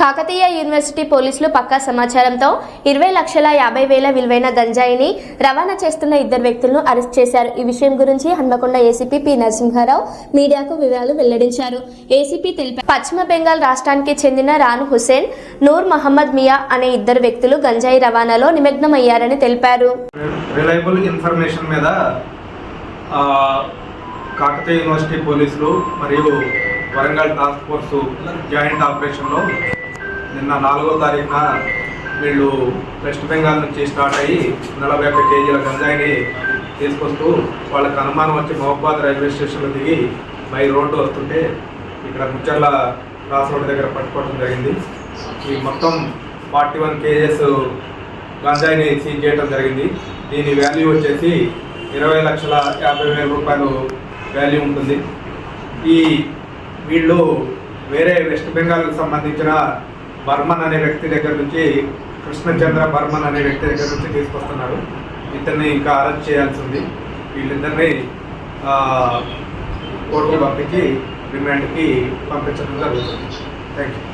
Kakatiya university పోలీసులు పక్కా సమాచారంతో ఇరవై లక్షల యాభై వేల విలువైన గంజాయిని రవాణా చేస్తున్న ఇద్దరు వ్యక్తులను అరెస్ట్ చేశారు. ఈ విషయం గురించి హన్మకొండ ఏసీపీ పి నరసింహారావు మీడియాకు వివరాలు వెల్లడించారు. ఏసీపీ తెలిపారు పశ్చిమ బెంగాల్ రాష్ట్రానికి చెందిన రాను హుసేన్ నూర్ మహమ్మద్ మియా అనే ఇద్దరు వ్యక్తులు గంజాయి రవాణాలో నిమగ్నమయ్యారని తెలిపారు. రిలయబుల్ ఇన్ఫర్మేషన్ మీద కాకతీయ యూనివర్సిటీ పోలీసులు మరియు వరంగల్ టాస్క్ ఫోర్స్ జాయింట్ ఆపరేషన్లో నిన్న నాలుగో తారీఖున వీళ్ళు వెస్ట్ బెంగాల్ నుంచి స్టార్ట్ అయ్యి నలభై ఒక్క కేజీల గంజాయిని తీసుకొస్తూ వాళ్ళకి అనుమానం వచ్చి మహబాద్ రైల్వే స్టేషన్లో దిగి బై రోడ్డు వస్తుంటే ఇక్కడ ముచ్చర్ల క్రాస్ రోడ్ దగ్గర పట్టుకోవడం జరిగింది. ఈ మొత్తం ఫార్టీ వన్ కేజెస్ గంజాయిని సీజ్ చేయడం జరిగింది. దీని వాల్యూ వచ్చేసి ఇరవై లక్షల యాభై వేల రూపాయలు వాల్యూ ఉంటుంది. ఈ వీళ్ళు వేరే వెస్ట్ బెంగాల్కి సంబంధించిన బర్మన్ అనే వ్యక్తి దగ్గర నుంచి కృష్ణచంద్ర బర్మన్ అనే వ్యక్తి దగ్గర నుంచి తీసుకొస్తున్నారు. ఇతన్ని ఇంకా అరెస్ట్ చేయాల్సి ఉంది. వీళ్ళిద్దరిని కోర్టుకు పంపించి రిమాండ్కి పంపించడం జరుగుతుంది. Thank you